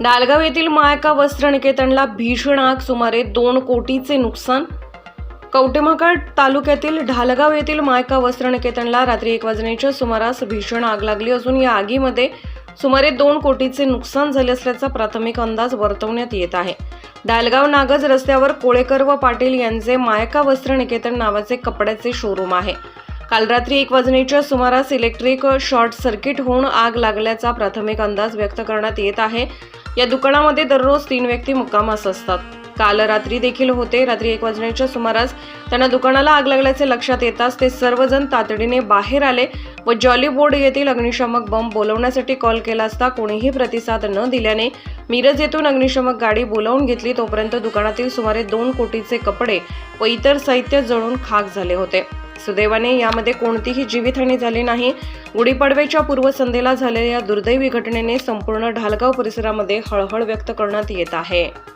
डालगाव येथील मायका वस्त्र निकेतनला भीषण आग सुमारे दोन कोटीचे नुकसान? कवटेमहाकाळ तालुक्यातील ढालगाव येथील मायका वस्त्र निकेतनला रात्री एक वाजण्याच्या सुमारास भीषण आग लागली असून या आगीमध्ये सुमारे दोन कोटीचे नुकसान झाले असल्याचा प्राथमिक अंदाज वर्तवण्यात येत आहे. डालगाव नागज रस्त्यावर कोळेकर व पाटील यांचे मायका वस्त्र निकेतन नावाचे कपड्याचे शोरूम आहे. काल रात्री एक वाजण्याच्या सुमारास इलेक्ट्रिक शॉर्ट सर्किट होऊन आग लागल्याचा प्राथमिक अंदाज व्यक्त करण्यात येत आहे. या दुकानामध्ये दररोज तीन व्यक्ती मुक्कामास असतात. काल रात्री देखील होते. रात्री एक वाजण्याच्या सुमारास त्यांना दुकानाला आग लागल्याचे लक्षात येताच ते सर्वजण तातडीने बाहेर आले व जॉली बोर्ड येथील अग्निशामक बंब बोलवण्यासाठी कॉल केला असता कोणीही प्रतिसाद न दिल्याने मिरज येथून अग्निशामक गाडी बोलावून घेतली. तोपर्यंत दुकानातील सुमारे दोन कोटीचे कपडे व इतर साहित्य जळून खाक झाले होते. सुदैवाने यामध्ये कोणतीही जीवितहानी झाली नाही. गुढीपाडव्याच्या पूर्वसंध्येला झालेल्या या दुर्दैवी घटनेने संपूर्ण ढालगाव परिसरामध्ये हळहळ व्यक्त करण्यात येत आहे.